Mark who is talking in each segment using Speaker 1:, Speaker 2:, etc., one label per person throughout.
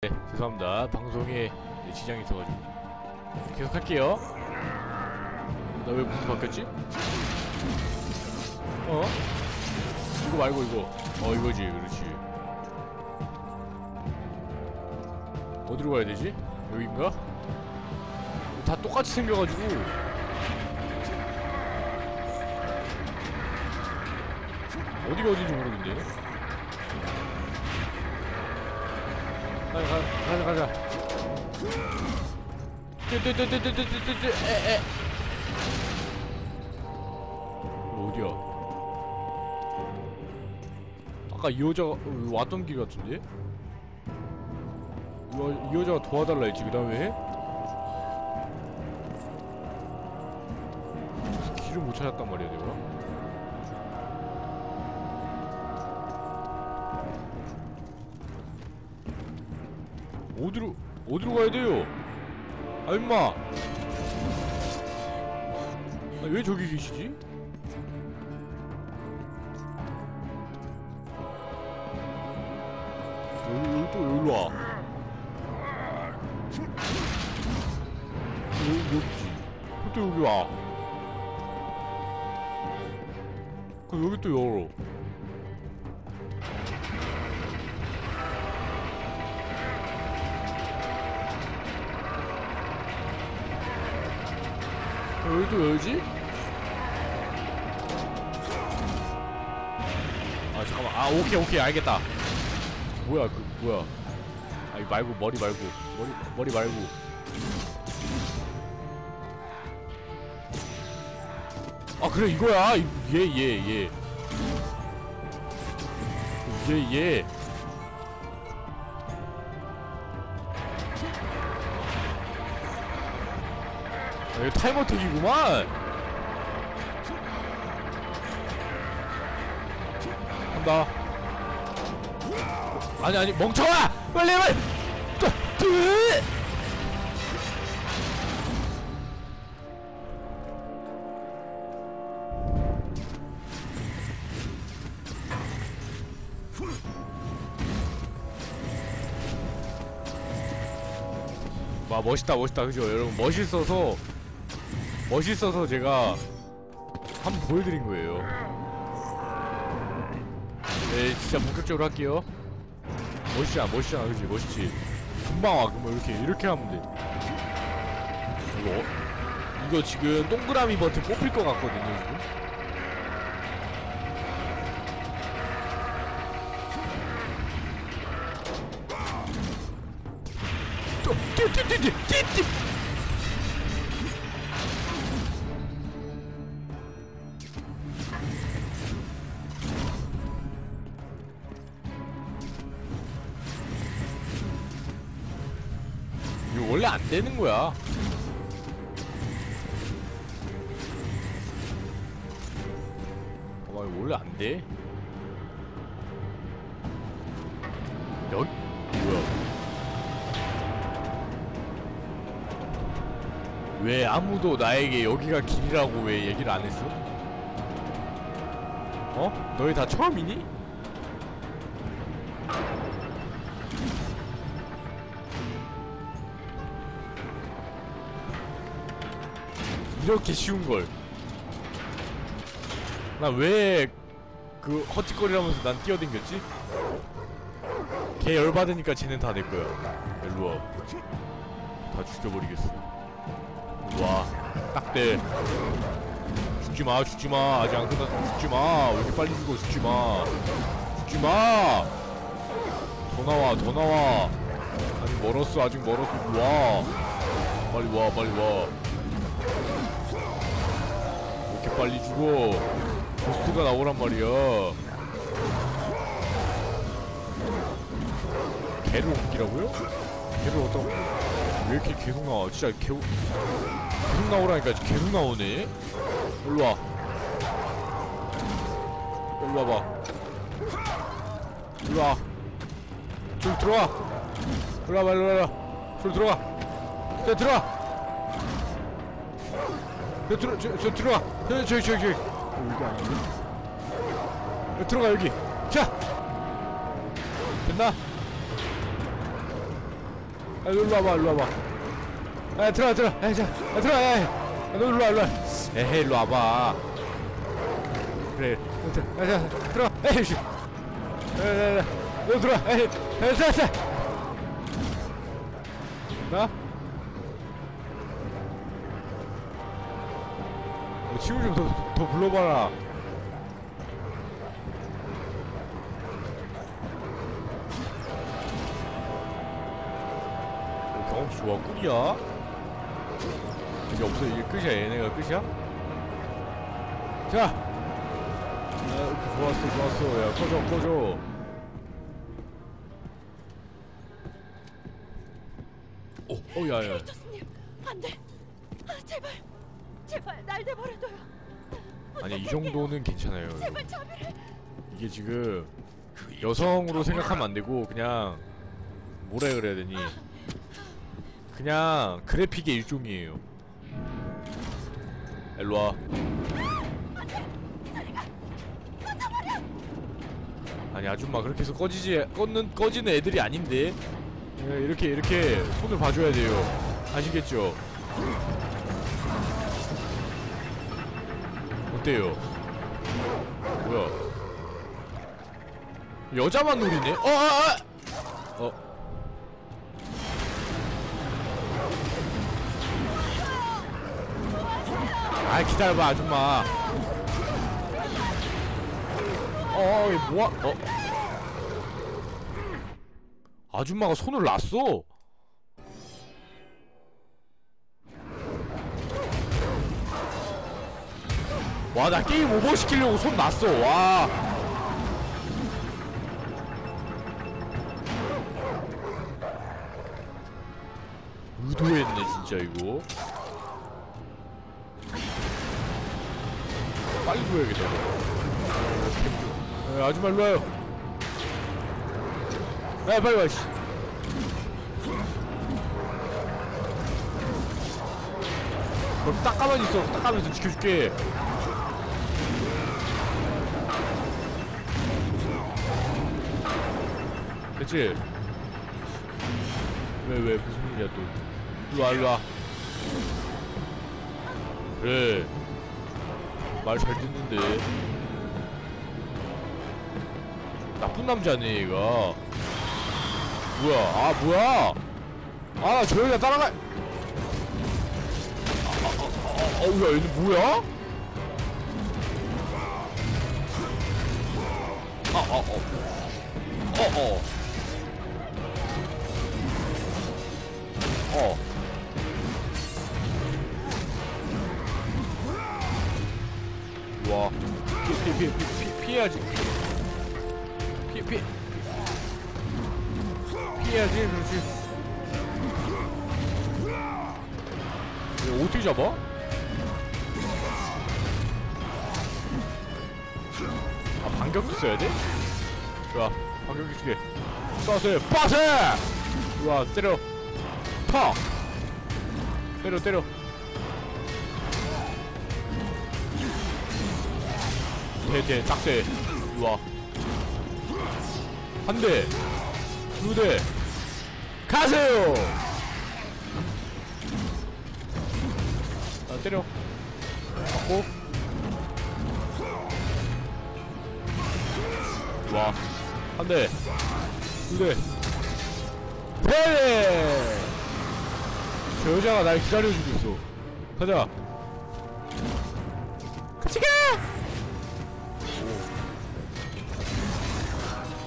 Speaker 1: 네, 죄송합니다. 방송에 지장이 있어가지고. 계속 할게요. 나 왜 무슨 바뀌었지? 어? 이거 말고 이거. 어, 이거지. 그렇지. 어디로 가야 되지? 여긴가? 다 똑같이 생겨가지고. 어디가 어딘지 모르겠네. 가자 가자 가자. 뚜뚜뚜뚜뚜뚜뚜 에에. 어디야? 아까 이 여자가 왔던 길 같은데? 이, 이 여자가 도와달라 했지 그 다음에? 길을 못 찾았단 말이야 내가? 어디로 어디로 가야 돼요? 아 임마. 아, 왜 저기 계시지? 여기 여기 또 여기로 와. 여기 여기지. 또 여기 와. 그 여기 또 열어. 여기 또 열지? 아 잠깐만. 아 오케이 오케이. 알겠다. 뭐야 그 뭐야. 아이 말고 머리 말고. 머리 머리 말고. 아 그래 이거야. 얘얘얘얘얘 이거 타이머 택이구만. 간다. 아니 아니 멍청아! 빨리 빨리. 와 멋있다 멋있다. 그죠? 여러분 멋있어서 멋있어서 제가 한번 보여드린 거예요. 네 진짜 본격적으로 할게요. 멋있잖아 멋있잖아 그지? 멋있지? 금방 와 그럼 이렇게 이렇게 하면 돼. 이거 이거 지금 동그라미 버튼 뽑힐 것 같거든요 지금. 띠, 안 되는 거야. 봐봐, 이거 원래 안 돼. 여기, 뭐야. 왜 아무도 나에게 여기가 길이라고 왜 얘기를 안 했어? 어? 너희 다 처음이니? 이렇게 쉬운 걸. 나 왜그 허짓거리라면서 난 뛰어댕겼지? 걔 열받으니까 쟤는 다 내 거야. 일로 와. 다 죽여버리겠어. 와, 딱대. 죽지 마, 죽지 마. 아직 안 끝났. 죽지 마. 왜 이렇게 빨리 죽어? 죽지 마. 죽지 마. 더 나와, 더 나와. 아직 멀었어, 아직 멀었어. 와. 빨리 와, 빨리 와. 왜 이렇게 빨리 죽어? 보스가 나오란 말이야. 개를 옮기라고요? 개를 옮겨? 왜 이렇게 계속 나와? 진짜 개 계속 나오라니까 계속 나오네. 일로 와. 일로 와봐. 일로 와. 저기 들어와. 일로 와봐, 일로 와봐. 저기 들어가. 자, 들어와. 저 들어, 저, 저 들어와. 저, 저기, 저기, 저기. 어, 여기 아닌데? 야, 들어가 여기. 자. 됐나? 아, 일로 와봐, 일로 와봐. 아, 들어와, 들어와. 아, 자, 아, 들어와. 야, 야. 아, 너 일로 와, 일로 와. 에헤이, 일로 와봐. 그래. 아, 자, 들어와. 에이, 씨. 야, 야, 야. 너 들어와. 에이, 야, 자, 자. 친구 좀 더, 더 불러봐라. 어, 경험치 좋아, 꿀이야? 이게 없어, 이게 끝이야, 얘네가 끝이야? 자! 아, 좋았어, 좋았어. 야, 꺼져, 꺼져. 어, 어, 야, 야.
Speaker 2: 크레이토스님 안돼 제발 날 내버려둬요.
Speaker 1: 아니, 이 정도는 괜찮아요.
Speaker 2: 제발 자비를.
Speaker 1: 이게 지금 여성으로 생각하면 안 되고 그냥 뭐라 그래야 되니? 그냥 그래픽의 일종이에요. 일로 와. 아니 아줌마 그렇게 해서 꺼지지 꺼는 꺼지는 애들이 아닌데? 예, 이렇게 이렇게 손을 봐줘야 돼요. 아시겠죠 어때요 뭐야 여자만 노리네? 어, 아, 아! 어. 아, 기다려봐, 아줌마. 어, 이 뭐야? 어. 아줌마가 손을 놨어. 와, 나 게임 오버 시키려고 손 놨어. 와. 의도했네 진짜 이거 빨리 이거. 야, 아줌마 일로 와요 야 빨리 와 씨 그럼 딱 가만히 있어 딱 가만히 있어 지켜줄게 됐지? 왜, 왜, 무슨 일이야, 또. 일로와, 일로와. 그래. 말 잘 듣는데. 나쁜 남자네, 얘가. 뭐야, 아, 뭐야! 아, 나 저 여자 따라가! 아, 아, 아, 아, 아, 야, 얘는 뭐야? 아, 아, 어. 어, 어. 어. 와. 피, 피, 피, 피, 피, 피해야지. 피, 피. 피해야지, 그렇지. 이거 어떻게 잡아? 아, 반격도 써야 돼? 좋아, 반격기 쓰게. 쏴세요, 빠세! 좋아, 때려. 파! 때려 때려. 대대 딱대. 우와. 한대 두대. 가세요! 아 때려. 맞고. 우와. 한대 두대. 세대 저 여자가 날 기다려주고 있어. 가자. 같이 가!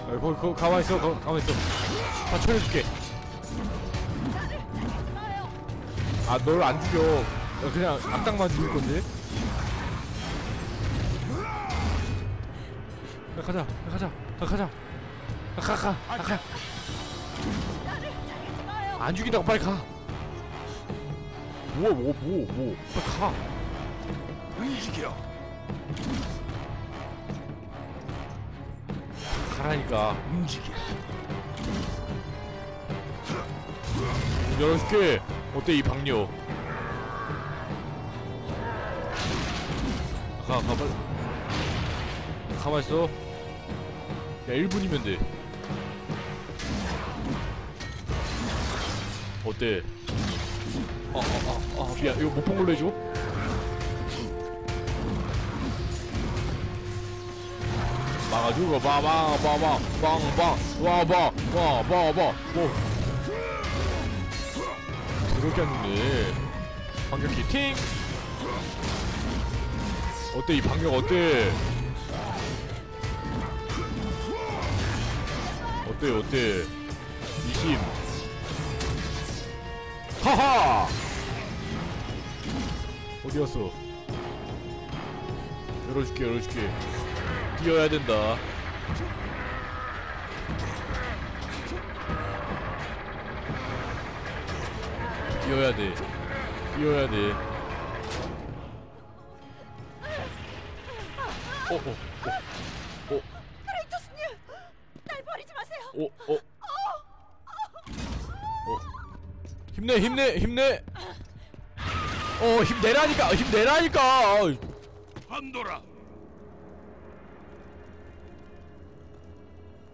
Speaker 1: 아, 거기, 거기, 가만히 있어. 거, 가만히 있어. 다 처리해줄게. 아, 널 안 죽여. 야, 그냥 악당만 죽일 건데. 야, 가자. 야, 가자. 가, 가자. 가, 가, 가. 가, 가. 안 죽인다고 빨리 가. 뭐, 뭐, 뭐, 뭐. 빨리 가.
Speaker 3: 움직여.
Speaker 1: 가라니까.
Speaker 3: 움직여.
Speaker 1: 문 열어줄게. 어때, 이 박녀. 가, 가, 빨리. 가만있어. 야, 1분이면 돼. 어때? 아, 아, 아, 아, 미안. 이거 못 본 걸로 해줘. 막아주고 빠방 빠방 빵빵 와봐 와봐봐. 뭐 그렇게 하는데. 반격기 팅. 어때? 이 반격 어때? 어때 어때? 이힘 하하! 어디 갔어? 열어줄게 열어줄게. 뛰어야 된다. 뛰어야 돼. 뛰어야 돼. 어, 어,
Speaker 2: 크레이토스님, 날 버리지 마세요.
Speaker 1: 어, 어, 어. 힘내, 힘내, 힘내. 어, 힘내라니까, 힘내라니까. 어이.
Speaker 3: 판도라.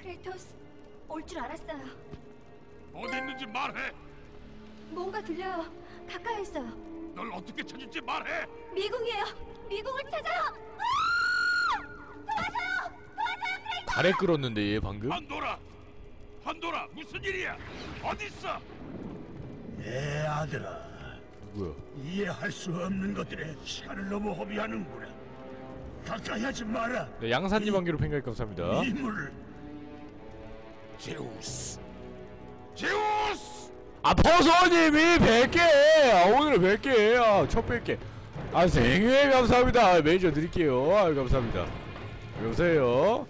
Speaker 4: 크레이토스, 올 줄 알았어요.
Speaker 3: 어디 있는지 말해.
Speaker 4: 뭔가 들려요. 가까이 있어요.
Speaker 3: 널 어떻게 찾을지 말해.
Speaker 4: 미궁이에요. 미궁을 찾아요.
Speaker 1: 달에 끌었는데 얘 방금.
Speaker 3: 판도라. 판도라 무슨 일이야? 어디 있어?
Speaker 5: 내 아들아,
Speaker 1: 누구야?
Speaker 5: 이해할 수 없는 것들에 시간을 너무 허비하는구나. 가까이 하지 마라.
Speaker 1: 네, 양산님 한개로 팽가입 감사합니다.
Speaker 5: 이물을
Speaker 3: 제우스. 제우스.
Speaker 1: 아, 버서님이 100개! 아, 오늘 100개! 아, 첫 100개. 아, 생일 감사합니다. 아, 매니저 드릴게요. 아, 감사합니다. 여보세요?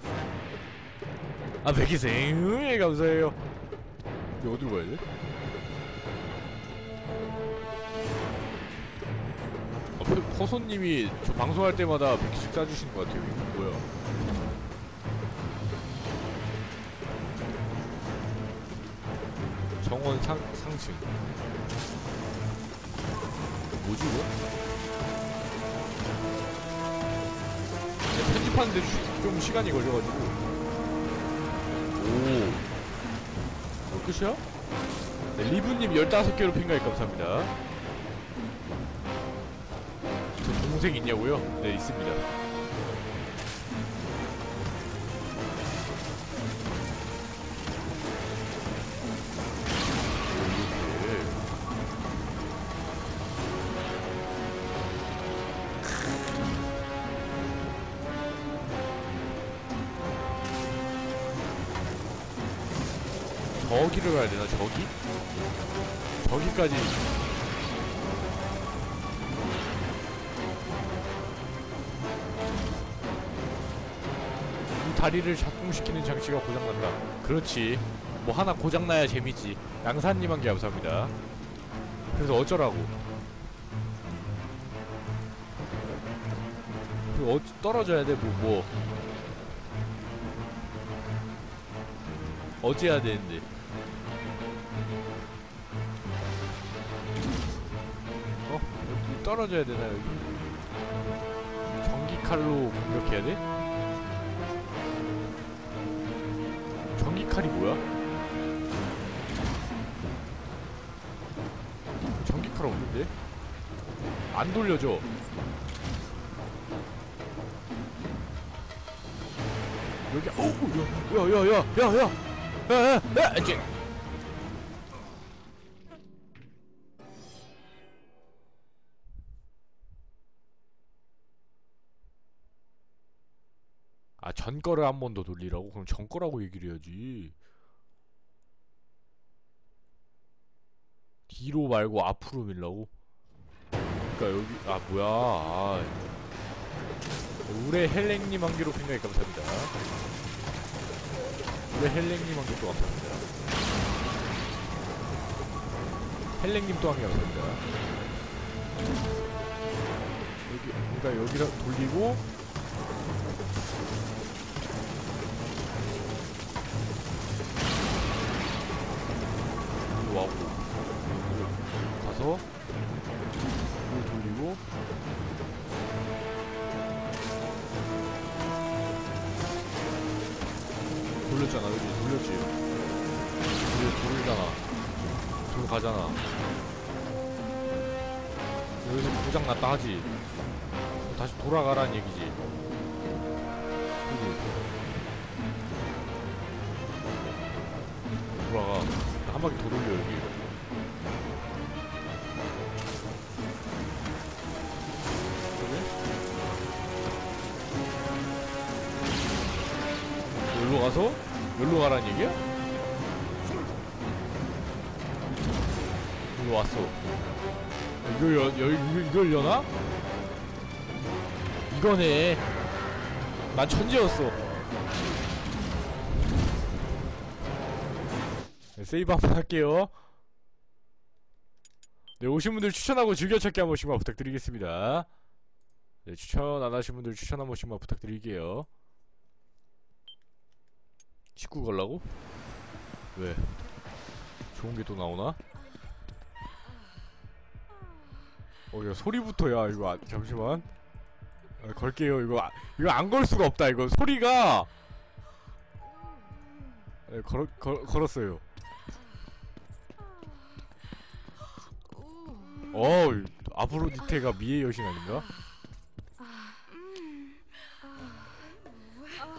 Speaker 1: 아, 100개 생일 감사해요. 어디로 가야 돼? 퍼소님이 저 방송할 때마다 100개씩 싸주시는 것 같아요. 이거 뭐야? 정원 상, 상층 뭐지 이거? 네, 편집하는데 주- 좀 시간이 걸려가지고 오 뭐 끝이야? 네, 리브님 15개로 핑가입 감사합니다 동생 있냐고요? 네 있습니다 이 다리를 작동시키는 장치가 고장난다. 그렇지. 뭐 하나 고장나야 재미지. 양산님 한개 감사합니다. 그래서 어쩌라고? 그 어, 떨어져야 돼 뭐 뭐. 어찌해야 되는데? 어? 여기 떨어져야 되나 여기? 전기칼로 공격해야 돼? 전기칼이 뭐야? 전기칼 없는데? 안 돌려줘 여기 어우 야야야야야야야야 전 거를 한 번 더 돌리라고? 그럼 전 거라고 얘기를 해야지. 뒤로 말고 앞으로 밀라고? 그니까 여기, 아, 뭐야. 아. 우레 헬랭님 한 개로 팽가입 감사합니다. 우레 헬랭님 한 개도 감사합니다. 헬랭님 또 한 개 감사합니다. 여기, 그러니까 여기를 돌리고, 돌리잖아 저로 가잖아. 여기서 고장 났다 하지. 다시 돌아가라는 얘기지. 그지? 돌아가. 한 바퀴 더 돌려 여기. 그지? 여기로 가서 여기로 가라는 얘기야? 여기 왔어. 이걸 여, 여, 이걸, 이걸 여나? 이거네. 난 천재였어. 네, 세이브 한번 할게요. 네, 오신 분들 추천하고 즐겨찾기 한 번씩만 부탁드리겠습니다. 네, 추천 안 하신 분들 추천 한 번씩만 부탁드릴게요. 19 걸라고? 왜? 좋은 게 또 나오나? 어, 야, 소리부터, 야, 이거, 아, 잠시만. 아, 걸게요, 이거, 아, 이거 안 걸 수가 없다, 이거. 소리가! 네, 걸, 걸, 걸었어요. 어, 아프로디테가 미의 여신 아닌가?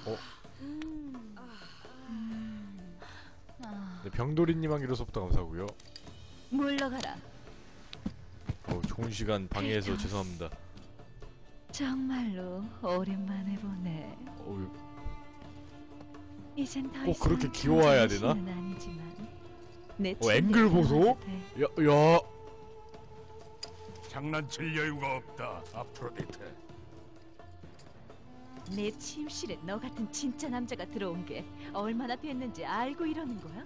Speaker 1: 어? 네, 병돌이님 한 기로서부터 감사하고요.
Speaker 2: 물러가라.
Speaker 1: 어, 좋은 시간 방해해서 죄송합니다.
Speaker 2: 정말로 오랜만에 보네.
Speaker 1: 어,
Speaker 2: 이젠
Speaker 1: 더꼭
Speaker 2: 이상
Speaker 1: 그렇게 귀여워야 되나?
Speaker 2: 신은 아니지만 내
Speaker 1: 어, 앵글 보소?
Speaker 2: 돼.
Speaker 1: 야, 야,
Speaker 3: 장난칠 여유가 없다 아프로디테
Speaker 2: 내 침실에 너 같은 진짜 남자가 들어온 게 얼마나 됐는지 알고 이러는 거야?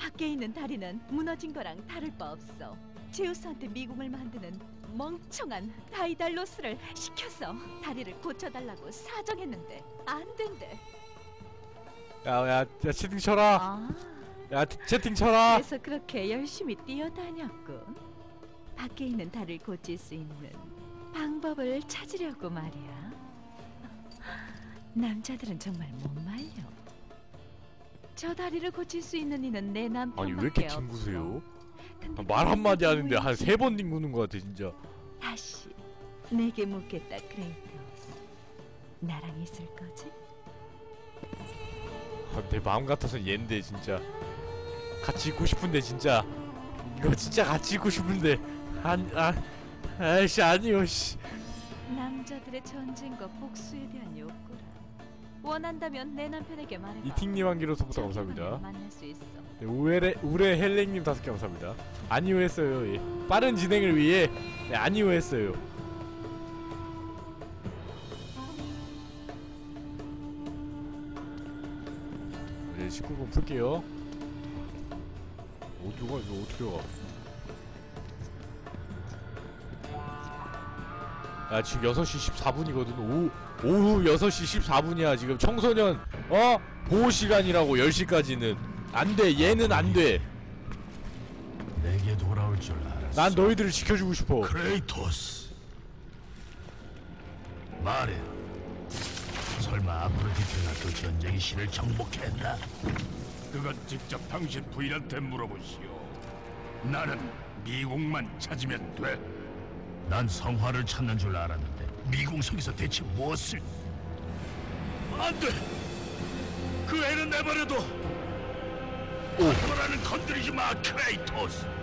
Speaker 2: 밖에 있는 다리는 무너진 거랑 다를 바 없어. 제우스한테 미궁을 만드는 멍청한 다이달로스를 시켜서 다리를 고쳐달라고 사정했는데 안 된대.
Speaker 1: 야, 야, 야, 채팅 쳐라.
Speaker 2: 아,
Speaker 1: 야, 채팅 쳐라.
Speaker 2: 그래서 그렇게 열심히 뛰어다녔군. 밖에 있는 다리를 고칠 수 있는 방법을 찾으려고 말이야. 남자들은 정말 못 말려. 저 다리를 고칠 수 있는 이는 내 남편밖에
Speaker 1: 아니 왜 이렇게. 뒹구세요?
Speaker 2: 근데
Speaker 1: 말 한마디 하는데 한? 세 번 뒹구는 것 같아 진짜.
Speaker 2: 다시 내게 묻겠다, 크레이토스. 나랑 있을 거지?
Speaker 1: 아, 내 마음 같아서 얘인데 진짜. 같이 있고 싶은데 진짜. 이거 진짜 같이 있고 싶은데. 안, 아, 아이씨 아니요 씨.
Speaker 2: 남자들의 전쟁과 복수에 대한 욕구라. 원한다면 내 남편에게 말해봐.
Speaker 1: 이팅님 한 기로서부터
Speaker 2: 자기만을
Speaker 1: 감사합니다.
Speaker 2: 만날 수 있어.
Speaker 1: 네, 우레 우레 헬랭님 다섯 개 감사합니다. 아니요 했어요. 예. 빠른 진행을 위해 네, 아니요 했어요. 네, 19분 풀게요. 어디로 가? 이거 어떻게 가? 야 지금 6시 14분이거든 오후, 오후 6시 14분이야 지금 청소년 어? 보호 시간이라고 10시까지는 안돼 얘는 안돼
Speaker 5: 내게 돌아올 줄 알았어.
Speaker 1: 난 너희들을 지켜주고 싶어
Speaker 5: 크레이토스. 말해. 설마 아프로디테가 그 전쟁의 신을 정복했나?
Speaker 3: 그건 직접 당신 부인한테 물어보시오 나는 미국만 찾으면
Speaker 5: 돼난 성화를 찾는 줄 알았는데 미궁성에서 대체 무엇을? 안 돼! 그 애는 내버려둬!
Speaker 1: 오.
Speaker 5: 판도라는 건드리지 마, 크레이토스!